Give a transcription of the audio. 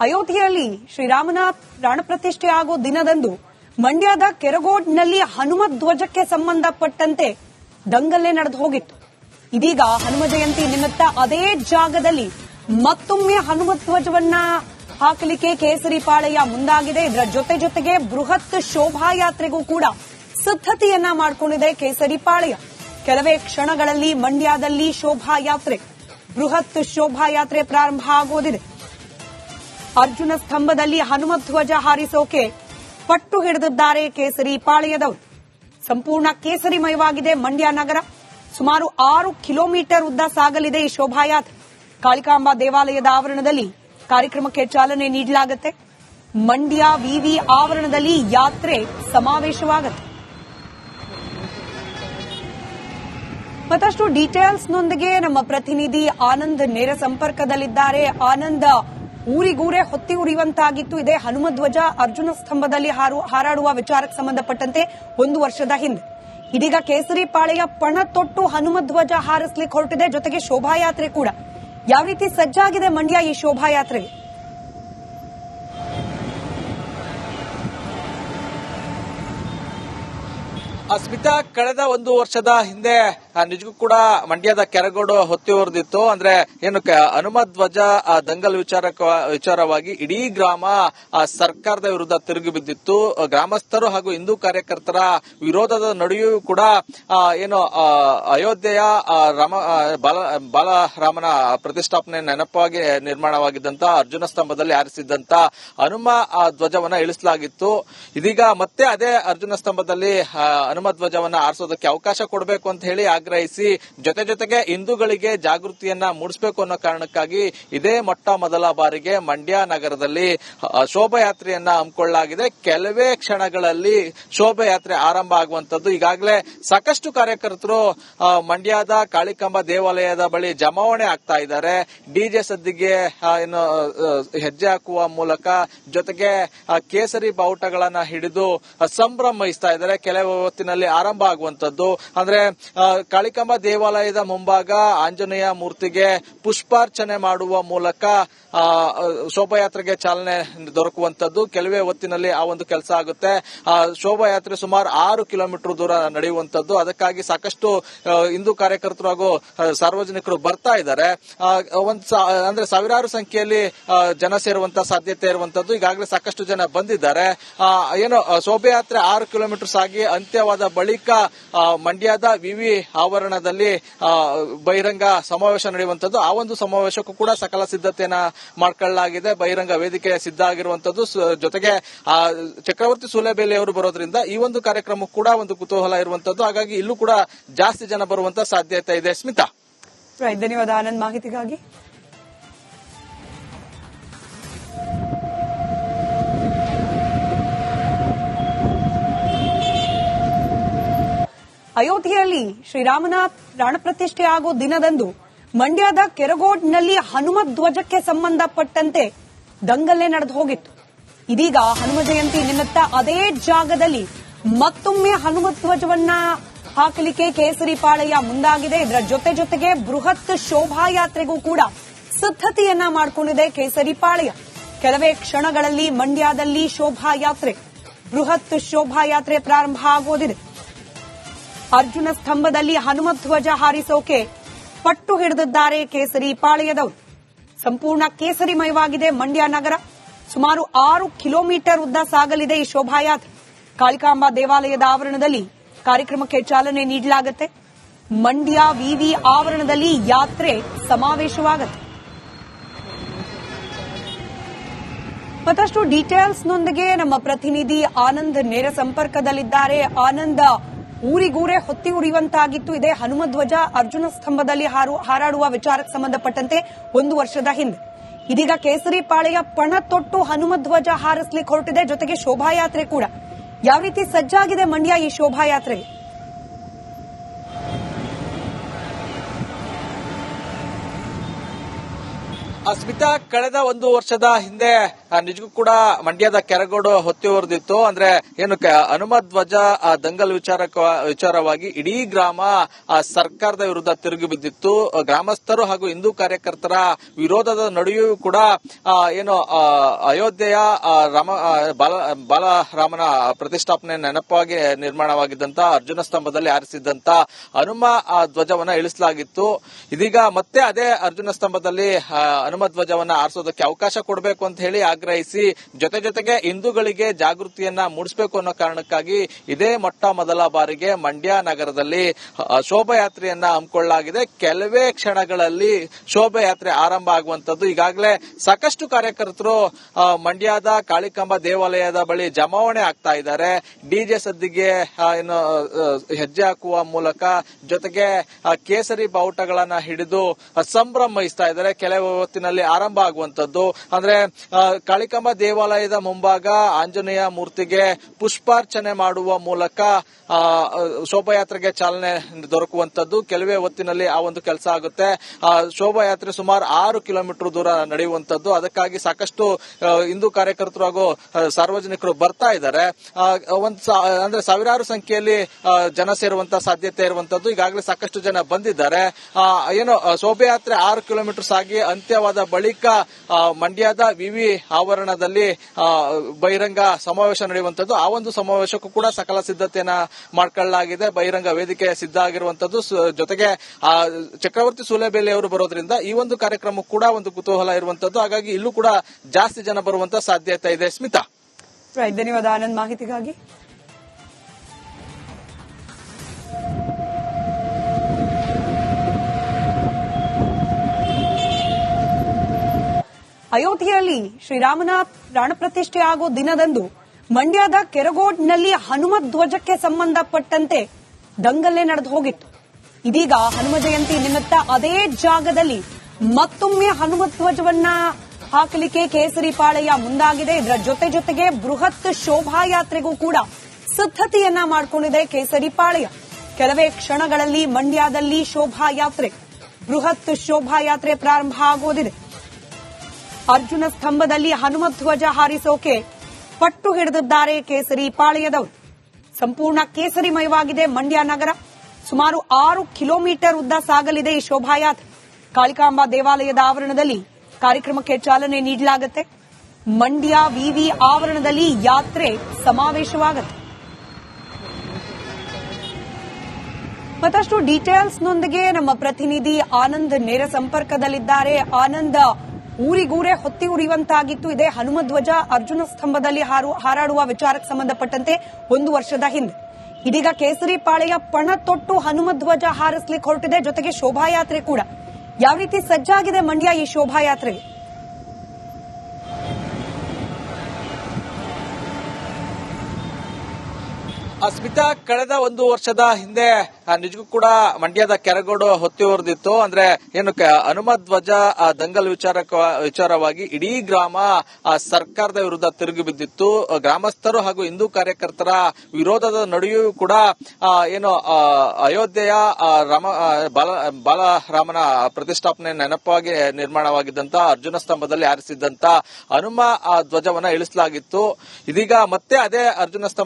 ಅಯೋಧ್ಯೆಯಲ್ಲಿ ಶ್ರೀರಾಮನ ಪ್ರಾಣಪ್ರತಿಷ್ಠೆ ಆಗೋ ದಿನದಂದು ಮಂಡ್ಯದ ಕೆರಗೋಡ್ನಲ್ಲಿ ಹನುಮ ಧ್ವಜಕ್ಕೆ ಸಂಬಂಧಪಟ್ಟಂತೆ ದಂಗಲ್ಲೇ ನಡೆದು ಹೋಗಿತ್ತು. ಇದೀಗ ಹನುಮ ಜಯಂತಿ ನಿಮಿತ್ತ ಅದೇ ಜಾಗದಲ್ಲಿ ಮತ್ತೊಮ್ಮೆ ಹನುಮ ಧ್ವಜವನ್ನ ಹಾಕಲಿಕ್ಕೆ ಕೇಸರಿ ಪಾಳಯ ಮುಂದಾಗಿದೆ. ಇದರ ಜೊತೆ ಜೊತೆಗೆ ಬೃಹತ್ ಶೋಭಾಯಾತ್ರೆಗೂ ಕೂಡ ಸಿದ್ಧತೆಯನ್ನ ಮಾಡಿಕೊಂಡಿದೆ ಕೇಸರಿ ಪಾಳಯ. ಕೆಲವೇ ಕ್ಷಣಗಳಲ್ಲಿ ಮಂಡ್ಯದಲ್ಲಿ ಶೋಭಾಯಾತ್ರೆ, ಬೃಹತ್ ಶೋಭಾಯಾತ್ರೆ ಪ್ರಾರಂಭ ಆಗೋದಿದೆ. ಅರ್ಜುನ ಸ್ತಂಭದಲ್ಲಿ ಹನುಮ ಧ್ವಜ ಹಾರಿಸೋಕೆ ಪಟ್ಟು ಹಿಡಿದಿದ್ದಾರೆ ಕೇಸರಿ ಪಾಳ್ಯದವರು. ಸಂಪೂರ್ಣ ಕೇಸರಿಮಯವಾಗಿದೆ ಮಂಡ್ಯ ನಗರ. ಸುಮಾರು ಆರು ಕಿಲೋಮೀಟರ್ ಉದ್ದ ಸಾಗಲಿದೆ ಈ ಶೋಭಾಯಾತ್ರೆ. ಕಾಳಿಕಾಂಬಾ ದೇವಾಲಯದ ಆವರಣದಲ್ಲಿ ಕಾರ್ಯಕ್ರಮಕ್ಕೆ ಚಾಲನೆ ನೀಡಲಾಗುತ್ತೆ. ಮಂಡ್ಯ ವಿವಿ ಆವರಣದಲ್ಲಿ ಯಾತ್ರೆ ಸಮಾವೇಶವಾಗುತ್ತೆ ಮತ್ತಷ್ಟು ಡೀಟೇಲ್ಸ್ನೊಂದಿಗೆ ನಮ್ಮ ಪ್ರತಿನಿಧಿ ಆನಂದ್ ನೇರ ಸಂಪರ್ಕದಲ್ಲಿದ್ದಾರೆ. ಆನಂದ್ ಊರಿಗೂರೇ ಹೊತ್ತಿ ಉರಿಯುವಂತಾಗಿತ್ತು. ಇದೇ ಹನುಮಧ್ವಜ ಅರ್ಜುನ ಸ್ತಂಭದಲ್ಲಿ ಹಾರು- ಹಾರಾಡುವ ವಿಚಾರಕ್ಕೆ ಸಂಬಂಧಪಟ್ಟಂತೆ ಒಂದು ವರ್ಷದ ಹಿಂದೆ. ಇದೀಗ ಕೇಸರಿ ಪಾಳೆಯ ಪಣ ತೊಟ್ಟು ಹನುಮಧ್ವಜ ಹಾರಿಸ್ಲಿಕ್ಕೆ ಹೊರಟಿದೆ. ಜೊತೆಗೆ ಶೋಭಾಯಾತ್ರೆ ಕೂಡ. ಯಾವ ರೀತಿ ಸಜ್ಜಾಗಿದೆ ಮಂಡ್ಯ ಈ ಶೋಭಾಯಾತ್ರೆಗೆ? ಅಸ್ಮಿತಾ ಸ್ಮಿತಾ ಕಳೆದ ಒಂದು ವರ್ಷದ ಹಿಂದೆ ನಿಜಕ್ಕೂ ಕೂಡ ಮಂಡ್ಯದ ಕೆರಗೋಡು ಹೊತ್ತಿ ಹೊರದಿತ್ತು ಅಂದ್ರೆ ಏನು ಹನುಮ ಧ್ವಜ ದಂಗಲ್ ವಿಚಾರಕ, ವಿಚಾರವಾಗಿ ಇಡೀ ಗ್ರಾಮ ಸರ್ಕಾರದ ವಿರುದ್ಧ ತಿರುಗಿ ಬಿದ್ದಿತ್ತು. ಗ್ರಾಮಸ್ಥರು ಹಾಗೂ ಹಿಂದೂ ಕಾರ್ಯಕರ್ತರ ವಿರೋಧದ ನಡುವೆಯೂ ಕೂಡ ಏನು ಅಯೋಧ್ಯೆಯ ರಾಮ ಬಾಲ, ಬಾಲರಾಮನ ಪ್ರತಿಷ್ಠಾಪನೆ ನೆನಪಾಗಿ ನಿರ್ಮಾಣವಾಗಿದ್ದಂತ, ಅರ್ಜುನ ಸ್ತಂಭದಲ್ಲಿ ಆರಿಸಿದ್ದಂತ ಹನುಮ ಧ್ವಜವನ್ನ ಇಳಿಸಲಾಗಿತ್ತು. ಇದೀಗ ಮತ್ತೆ ಅದೇ ಅರ್ಜುನ ಸ್ತಂಭದಲ್ಲಿ ಹನುಮ ಧ್ವಜವನ್ನ ಆರಿಸೋದಕ್ಕೆ ಅವಕಾಶ ಕೊಡಬೇಕು ಅಂತ ಹೇಳಿ ಆಗ್ರಹಿಸಿ ಜೊತೆ ಜೊತೆಗೆ ಹಿಂದೂಗಳಿಗೆ ಜಾಗೃತಿಯನ್ನ ಮೂಡಿಸಬೇಕು ಅನ್ನೋ ಕಾರಣಕ್ಕಾಗಿ ಇದೇ ಮೊಟ್ಟ ಮೊದಲ ಬಾರಿಗೆ ಮಂಡ್ಯ ನಗರದಲ್ಲಿ ಶೋಭಾಯಾತ್ರೆಯನ್ನ ಹಮ್ಮಿಕೊಳ್ಳಲಾಗಿದೆ. ಕೆಲವೇ ಕ್ಷಣಗಳಲ್ಲಿ ಶೋಭಾಯಾತ್ರೆ ಆರಂಭ ಆಗುವಂತದ್ದು ಈಗಾಗಲೇ ಸಾಕಷ್ಟು ಕಾರ್ಯಕರ್ತರು ಮಂಡ್ಯದ ಕಾಳಿಕಂಬ ದೇವಾಲಯದ ಬಳಿ ಜಮಾವಣೆ ಆಗ್ತಾ ಇದ್ದಾರೆ. ಡಿಜೆ ಸದ್ದಿಗೆ ಏನು ಹೆಜ್ಜೆ ಹಾಕುವ ಮೂಲಕ ಜೊತೆಗೆ ಕೇಸರಿ ಬಾವುಟಗಳನ್ನ ಹಿಡಿದು ಸಂಭ್ರಮಿಸ್ತಾ ಇದ್ದಾರೆ. ಕೆಲವು ಹೊತ್ತಿನಲ್ಲಿ ಆರಂಭ ಆಗುವಂತದ್ದು ಅಂದ್ರೆ ಕಾಳಿಕಾಂಬ ದೇವಾಲಯದ ಮುಂಭಾಗ ಆಂಜನೇಯ ಮೂರ್ತಿಗೆ ಪುಷ್ಪಾರ್ಚನೆ ಮಾಡುವ ಮೂಲಕ ಶೋಭಾಯಾತ್ರೆಗೆ ಚಾಲನೆ ದೊರಕುವಂತದ್ದು ಕೆಲವೇ ಹೊತ್ತಿನಲ್ಲಿ ಆ ಒಂದು ಕೆಲಸ ಆಗುತ್ತೆ. ಶೋಭಾಯಾತ್ರೆ ಸುಮಾರು ಆರು ಕಿಲೋಮೀಟರ್ ದೂರ ನಡೆಯುವಂತದ್ದು ಅದಕ್ಕಾಗಿ ಸಾಕಷ್ಟು ಹಿಂದೂ ಕಾರ್ಯಕರ್ತರು ಹಾಗೂ ಸಾರ್ವಜನಿಕರು ಬರ್ತಾ ಇದ್ದಾರೆ. ಒಂದು ಅಂದ್ರೆ ಸಾವಿರಾರು ಸಂಖ್ಯೆಯಲ್ಲಿ ಜನ ಸೇರುವಂತ ಸಾಧ್ಯತೆ ಇರುವಂತದ್ದು ಈಗಾಗಲೇ ಸಾಕಷ್ಟು ಜನ ಬಂದಿದ್ದಾರೆ. ಏನು ಶೋಭಾಯಾತ್ರೆ ಆರು ಕಿಲೋಮೀಟರ್ ಸಾಗಿ ಅಂತ್ಯವಾದ ಬಳಿಕ ಮಂಡ್ಯದ ವಿವಿ ಆವರಣದಲ್ಲಿ ಬಹಿರಂಗ ಸಮಾವೇಶ ನಡೆಯುವಂತದ್ದು ಆ ಒಂದು ಸಮಾವೇಶಕ್ಕೂ ಕೂಡ ಸಕಲ ಸಿದ್ಧತೆಯನ್ನ ಮಾಡ್ಕೊಳ್ಳಲಾಗಿದೆ. ಬಹಿರಂಗ ವೇದಿಕೆ ಸಿದ್ಧ ಆಗಿರುವಂತದ್ದು ಜೊತೆಗೆ ಚಕ್ರವರ್ತಿ ಸೂಲೆಬೇಲಿ ಅವರು ಬರೋದ್ರಿಂದ ಈ ಒಂದು ಕಾರ್ಯಕ್ರಮ ಕೂಡ ಒಂದು ಕುತೂಹಲ ಇರುವಂತದ್ದು ಹಾಗಾಗಿ ಇಲ್ಲೂ ಕೂಡ ಜಾಸ್ತಿ ಜನ ಬರುವಂತ ಸಾಧ್ಯತೆ ಇದೆ. ಸ್ಮಿತಾ. ಧನ್ಯವಾದ. ಆನಂದ್, ಮಾಹಿತಿಗಾಗಿ. ಅಯೋಧ್ಯೆಯಲ್ಲಿ ರಾಣ ಪ್ರಾಣಪ್ರತಿಷ್ಠೆ ಆಗೋ ದಿನದಂದು ಮಂಡ್ಯದ ಕೆರಗೋಡ್ನಲ್ಲಿ ಹನುಮ ಧ್ವಜಕ್ಕೆ ಸಂಬಂಧಪಟ್ಟಂತೆ ದಂಗಲ್ಲೇ ನಡೆದು ಹೋಗಿತ್ತು. ಇದೀಗ ಹನುಮ ಜಯಂತಿ ನಿಮಿತ್ತ ಅದೇ ಜಾಗದಲ್ಲಿ ಮತ್ತೊಮ್ಮೆ ಹನುಮ ಧ್ವಜವನ್ನ ಹಾಕಲಿಕ್ಕೆ ಕೇಸರಿ ಪಾಳಯ ಮುಂದಾಗಿದೆ. ಇದರ ಜೊತೆ ಜೊತೆಗೆ ಬೃಹತ್ ಶೋಭಾಯಾತ್ರೆಗೂ ಕೂಡ ಸಿದ್ಧತೆಯನ್ನ ಮಾಡಿಕೊಂಡಿದೆ ಕೇಸರಿ ಪಾಳಯ. ಕೆಲವೇ ಕ್ಷಣಗಳಲ್ಲಿ ಮಂಡ್ಯದಲ್ಲಿ ಶೋಭಾಯಾತ್ರೆ, ಬೃಹತ್ ಶೋಭಾಯಾತ್ರೆ ಪ್ರಾರಂಭ ಆಗೋದಿದೆ. ಅರ್ಜುನ ಸ್ತಂಭದಲ್ಲಿ ಹನುಮತ್ ಧ್ವಜ ಹಾರಿಸೋಕೆ ಪಟ್ಟು ಹಿಡಿದಿದ್ದಾರೆ ಕೇಸರಿ ಪಾಳ್ಯದವರು ಸಂಪೂರ್ಣ ಕೇಸರಿಮಯವಾಗಿದೆ ಮಂಡ್ಯ ನಗರ. ಸುಮಾರು ಆರು ಕಿಲೋಮೀಟರ್ ಉದ್ದ ಸಾಗಲಿದೆ ಈ ಶೋಭಾಯಾತ್ರೆ. ಕಾಳಿಕಾಂಬಾ ದೇವಾಲಯದ ಆವರಣದಲ್ಲಿ ಕಾರ್ಯಕ್ರಮಕ್ಕೆ ಚಾಲನೆ ನೀಡಲಾಗುತ್ತೆ. ಮಂಡ್ಯ ವಿವಿ ಆವರಣದಲ್ಲಿ ಯಾತ್ರೆ ಸಮಾವೇಶವಾಗುತ್ತೆ. ಮತ್ತಷ್ಟು ಡೀಟೇಲ್ಸ್ನೊಂದಿಗೆ ನಮ್ಮ ಪ್ರತಿನಿಧಿ ಆನಂದ್ ನೇರ ಸಂಪರ್ಕದಲ್ಲಿದ್ದಾರೆ. ಆನಂದ್ ಊರಿಗೂರೇ ಹೊತ್ತಿ ಉರಿಯುವಂತಾಗಿತ್ತು. ಇದೆ ಹನುಮ ಧ್ವಜ ಅರ್ಜುನ ಸ್ತಂಭದಲ್ಲಿ ಹಾರು- ಹಾರಾಡುವ ವಿಚಾರಕ್ಕೆ ಸಂಬಂಧಪಟ್ಟಂತೆ ಒಂದು ವರ್ಷದ ಹಿಂದೆ. ಇದೀಗ ಕೇಸರಿ ಪಾಳೆಯ ಪಣ ತೊಟ್ಟು ಹನುಮ ಧ್ವಜ ಹಾರಿಸ್ಲಿಕ್ಕೆ ಹೊರಟಿದೆ. ಜೊತೆಗೆ ಶೋಭಾಯಾತ್ರೆ ಕೂಡ. ಯಾವ ರೀತಿ ಸಜ್ಜಾಗಿದೆ ಮಂಡ್ಯ ಈ ಶೋಭಾಯಾತ್ರೆಗೆ ಆ ಆ ಸ್ಮಿತಾ ಕಳೆದ ಒಂದು ವರ್ಷದ ಹಿಂದೆ ನಿಜಕ್ಕೂ ಕೂಡ ಮಂಡ್ಯದ ಕೆರಗೋಡು ಹೊತ್ತಿ ಹೊರದಿತ್ತು ಅಂದ್ರೆ ಏನು ಹನುಮ ಧ್ವಜ ದಂಗಲ್ ವಿಚಾರ ವಿಚಾರವಾಗಿ ಇಡೀ ಗ್ರಾಮ ಸರ್ಕಾರದ ವಿರುದ್ಧ ತಿರುಗಿ ಬಿದ್ದಿತ್ತು. ಗ್ರಾಮಸ್ಥರು ಹಾಗೂ ಹಿಂದೂ ಕಾರ್ಯಕರ್ತರ ವಿರೋಧದ ನಡುವೆಯೂ ಕೂಡ ಏನು ಅಯೋಧ್ಯೆಯ ರಾಮ ಬಾಲ, ಬಾಲರಾಮನ ಪ್ರತಿಷ್ಠಾಪನೆ ನೆನಪಾಗಿ ನಿರ್ಮಾಣವಾಗಿದ್ದಂತ, ಅರ್ಜುನ ಸ್ತಂಭದಲ್ಲಿ ಆರಿಸಿದ್ದಂತ ಹನುಮ ಧ್ವಜವನ್ನ ಇಳಿಸಲಾಗಿತ್ತು. ಇದೀಗ ಮತ್ತೆ ಅದೇ ಅರ್ಜುನ ಸ್ತಂಭದಲ್ಲಿ ಹನುಮ ಧ್ವಜವನ್ನ ಆರಿಸೋದಕ್ಕೆ ಅವಕಾಶ ಕೊಡಬೇಕು ಅಂತ ಹೇಳಿ ಆಗ್ರಹಿಸಿ ಜೊತೆ ಜೊತೆಗೆ ಹಿಂದೂಗಳಿಗೆ ಜಾಗೃತಿಯನ್ನ ಮೂಡಿಸಬೇಕು ಅನ್ನೋ ಕಾರಣಕ್ಕಾಗಿ ಇದೇ ಮೊಟ್ಟ ಮೊದಲ ಬಾರಿಗೆ ಮಂಡ್ಯ ನಗರದಲ್ಲಿ ಶೋಭಾಯಾತ್ರೆಯನ್ನ ಹಮ್ಮಿಕೊಳ್ಳಲಾಗಿದೆ. ಕೆಲವೇ ಕ್ಷಣಗಳಲ್ಲಿ ಶೋಭಾಯಾತ್ರೆ ಆರಂಭ ಆಗುವಂತದ್ದು ಈಗಾಗಲೇ ಸಾಕಷ್ಟು ಕಾರ್ಯಕರ್ತರು ಮಂಡ್ಯದ ಕಾಳಿಕಂಬ ದೇವಾಲಯದ ಬಳಿ ಜಮಾವಣೆ ಆಗ್ತಾ ಇದ್ದಾರೆ. ಡಿಜೆ ಸದ್ದಿಗೆ ಏನು ಹೆಜ್ಜೆ ಹಾಕುವ ಮೂಲಕ ಜೊತೆಗೆ ಕೇಸರಿ ಬಾವುಟಗಳನ್ನ ಹಿಡಿದು ಸಂಭ್ರಮಿಸ್ತಾ ಸಂಭ್ರಮ ಇದ್ದಾರೆ. ಕೆಲವು ಹೊತ್ತಿನಲ್ಲಿ ಆರಂಭ ಆಗುವಂತದ್ದು ಅಂದ್ರೆ ಕಾಳಿಕಾಂಬ ದೇವಾಲಯದ ಮುಂಭಾಗ ಆಂಜನೇಯ ಮೂರ್ತಿಗೆ ಪುಷ್ಪಾರ್ಚನೆ ಮಾಡುವ ಮೂಲಕ ಶೋಭಾಯಾತ್ರೆಗೆ ಚಾಲನೆ ದೊರಕುವಂತದ್ದು ಕೆಲವೇ ಹೊತ್ತಿನಲ್ಲಿ ಆ ಒಂದು ಕೆಲಸ ಆಗುತ್ತೆ. ಶೋಭಾಯಾತ್ರೆ ಸುಮಾರು ಆರು ಕಿಲೋಮೀಟರ್ ದೂರ ನಡೆಯುವಂತದ್ದು ಅದಕ್ಕಾಗಿ ಸಾಕಷ್ಟು ಹಿಂದೂ ಕಾರ್ಯಕರ್ತರು ಹಾಗೂ ಸಾರ್ವಜನಿಕರು ಬರ್ತಾ ಇದ್ದಾರೆ. ಒಂದ್ ಅಂದ್ರೆ ಸಾವಿರಾರು ಸಂಖ್ಯೆಯಲ್ಲಿ ಜನ ಸೇರುವಂತ ಸಾಧ್ಯತೆ ಇರುವಂತದ್ದು ಈಗಾಗಲೇ ಸಾಕಷ್ಟು ಜನ ಬಂದಿದ್ದಾರೆ. ಏನು ಶೋಭಾಯಾತ್ರೆ ಆರು ಕಿಲೋಮೀಟರ್ ಸಾಗಿ ಅಂತ್ಯವಾದ ಬಳಿಕ ಮಂಡ್ಯದ ವಿವಿ ಆವರಣದಲ್ಲಿ ಬಹಿರಂಗ ಸಮಾವೇಶ ನಡೆಯುವಂತದ್ದು ಆ ಒಂದು ಸಮಾವೇಶಕ್ಕೂ ಕೂಡ ಸಕಲ ಸಿದ್ಧತೆಯನ್ನ ಮಾಡ್ಕೊಳ್ಳಲಾಗಿದೆ. ಬಹಿರಂಗ ವೇದಿಕೆ ಸಿದ್ಧ ಆಗಿರುವಂತದ್ದು ಜೊತೆಗೆ ಚಕ್ರವರ್ತಿ ಸೂಲೆಬೇಲಿ ಅವರು ಬರೋದ್ರಿಂದ ಈ ಒಂದು ಕಾರ್ಯಕ್ರಮಕ್ಕೂ ಕೂಡ ಒಂದು ಕುತೂಹಲ ಇರುವಂತದ್ದು ಹಾಗಾಗಿ ಇಲ್ಲೂ ಕೂಡ ಜಾಸ್ತಿ ಜನ ಬರುವಂತ ಸಾಧ್ಯತೆ ಇದೆ. ಸ್ಮಿತಾ. ಧನ್ಯವಾದ. ಆನಂದ್ ಮಾಹಿತಿಗಾಗಿ. ಅಯೋಧ್ಯೆಯಲ್ಲಿ ಶ್ರೀರಾಮನಾಥ್ ಪ್ರಾಣ ಪ್ರತಿಷ್ಠೆ ಆಗೋ ದಿನದಂದು ಮಂಡ್ಯದ ಕೆರಗೋಡ್ನಲ್ಲಿ ಹನುಮ ಧ್ವಜಕ್ಕೆ ಸಂಬಂಧಪಟ್ಟಂತೆ ದಂಗಲ್ಲೇ ನಡೆದು ಹೋಗಿತ್ತು. ಇದೀಗ ಹನುಮ ಜಯಂತಿ ನಿಮಿತ್ತ ಅದೇ ಜಾಗದಲ್ಲಿ ಮತ್ತೊಮ್ಮೆ ಹನುಮ ಧ್ವಜವನ್ನ ಹಾಕಲಿಕ್ಕೆ ಕೇಸರಿ ಪಾಳೆಯ ಮುಂದಾಗಿದೆ. ಇದರ ಜೊತೆ ಜೊತೆಗೆ ಬೃಹತ್ ಶೋಭಾಯಾತ್ರೆಗೂ ಕೂಡ ಸಿದ್ಧತೆಯನ್ನ ಮಾಡಿಕೊಂಡಿದೆ ಕೇಸರಿ ಪಾಳೆಯ. ಕೆಲವೇ ಕ್ಷಣಗಳಲ್ಲಿ ಮಂಡ್ಯದಲ್ಲಿ ಶೋಭಾಯಾತ್ರೆ, ಬೃಹತ್ ಶೋಭಾಯಾತ್ರೆ ಪ್ರಾರಂಭ ಆಗೋದಿದೆ. ಅರ್ಜುನ ಸ್ತಂಭದಲ್ಲಿ ಹನುಮ ಧ್ವಜ ಹಾರಿಸೋಕೆ ಪಟ್ಟು ಹಿಡಿದಿದ್ದಾರೆ ಕೇಸರಿ ಪಾಳೆಯದವರು. ಸಂಪೂರ್ಣ ಕೇಸರಿಮಯವಾಗಿದೆ ಮಂಡ್ಯ ನಗರ. ಸುಮಾರು ಆರು ಕಿಲೋಮೀಟರ್ ಉದ್ದ ಸಾಗಲಿದೆ ಈ ಶೋಭಾಯಾತ್ರೆ. ಕಾಳಿಕಾಂಬಾ ದೇವಾಲಯದ ಆವರಣದಲ್ಲಿ ಕಾರ್ಯಕ್ರಮಕ್ಕೆ ಚಾಲನೆ ನೀಡಲಾಗುತ್ತೆ. ಮಂಡ್ಯ ವಿವಿ ಆವರಣದಲ್ಲಿ ಯಾತ್ರೆ ಸಮಾವೇಶವಾಗುತ್ತೆ. ಮತ್ತಷ್ಟು ಡೀಟೇಲ್ಸ್ನೊಂದಿಗೆ ನಮ್ಮ ಪ್ರತಿನಿಧಿ ಆನಂದ್ ನೇರ ಸಂಪರ್ಕದಲ್ಲಿದ್ದಾರೆ. ಆನಂದ್ ಊರಿಗೂರೇ ಹೊತ್ತಿ ಉರಿಯುವಂತಾಗಿತ್ತು. ಇದೇ ಹನುಮಧ್ವಜ ಅರ್ಜುನ ಸ್ತಂಭದಲ್ಲಿ ಹಾರು, ಹಾರಾಡುವ ವಿಚಾರಕ್ಕೆ ಸಂಬಂಧಪಟ್ಟಂತೆ ಒಂದು ವರ್ಷದ ಹಿಂದೆ. ಇದೀಗ ಕೇಸರಿ ಪಾಳೆಯ ಪಣ ತೊಟ್ಟು ಹನುಮಧ್ವಜ ಹಾರಿಸ್ಲಿಕ್ಕೆ ಹೊರಟಿದೆ. ಜೊತೆಗೆ ಶೋಭಾಯಾತ್ರೆ ಕೂಡ. ಯಾವ ರೀತಿ ಸಜ್ಜಾಗಿದೆ ಮಂಡ್ಯ ಈ ಶೋಭಾಯಾತ್ರೆಗೆ? ಸ್ಮಿತಾ ಕಳೆದ ಒಂದು ವರ್ಷದ ಹಿಂದೆ ನಿಜಕ್ಕೂ ಕೂಡ ಮಂಡ್ಯದ ಕೆರಗೋಡು ಹೊತ್ತಿ ಹೊರದಿತ್ತು ಅಂದ್ರೆ, ಏನು ಹನುಮ ಧ್ವಜ ದಂಗಲ್ ವಿಚಾರ ವಿಚಾರವಾಗಿ ಇಡೀ ಗ್ರಾಮ ಸರ್ಕಾರದ ವಿರುದ್ಧ ತಿರುಗಿ ಬಿದ್ದಿತ್ತು. ಗ್ರಾಮಸ್ಥರು ಹಾಗೂ ಹಿಂದೂ ಕಾರ್ಯಕರ್ತರ ವಿರೋಧದ ನಡುವೆಯೂ ಕೂಡ ಏನು ಅಯೋಧ್ಯೆಯ ರಾಮ ಬಾಲ, ಬಾಲರಾಮನ ಪ್ರತಿಷ್ಠಾಪನೆ ನೆನಪಾಗಿ ನಿರ್ಮಾಣವಾಗಿದ್ದಂತ, ಅರ್ಜುನ ಸ್ತಂಭದಲ್ಲಿ ಆರಿಸಿದ್ದಂತ ಹನುಮ ಧ್ವಜವನ್ನ ಇಳಿಸಲಾಗಿತ್ತು. ಇದೀಗ ಮತ್ತೆ ಅದೇ ಅರ್ಜುನ ಸ್ತಂಭ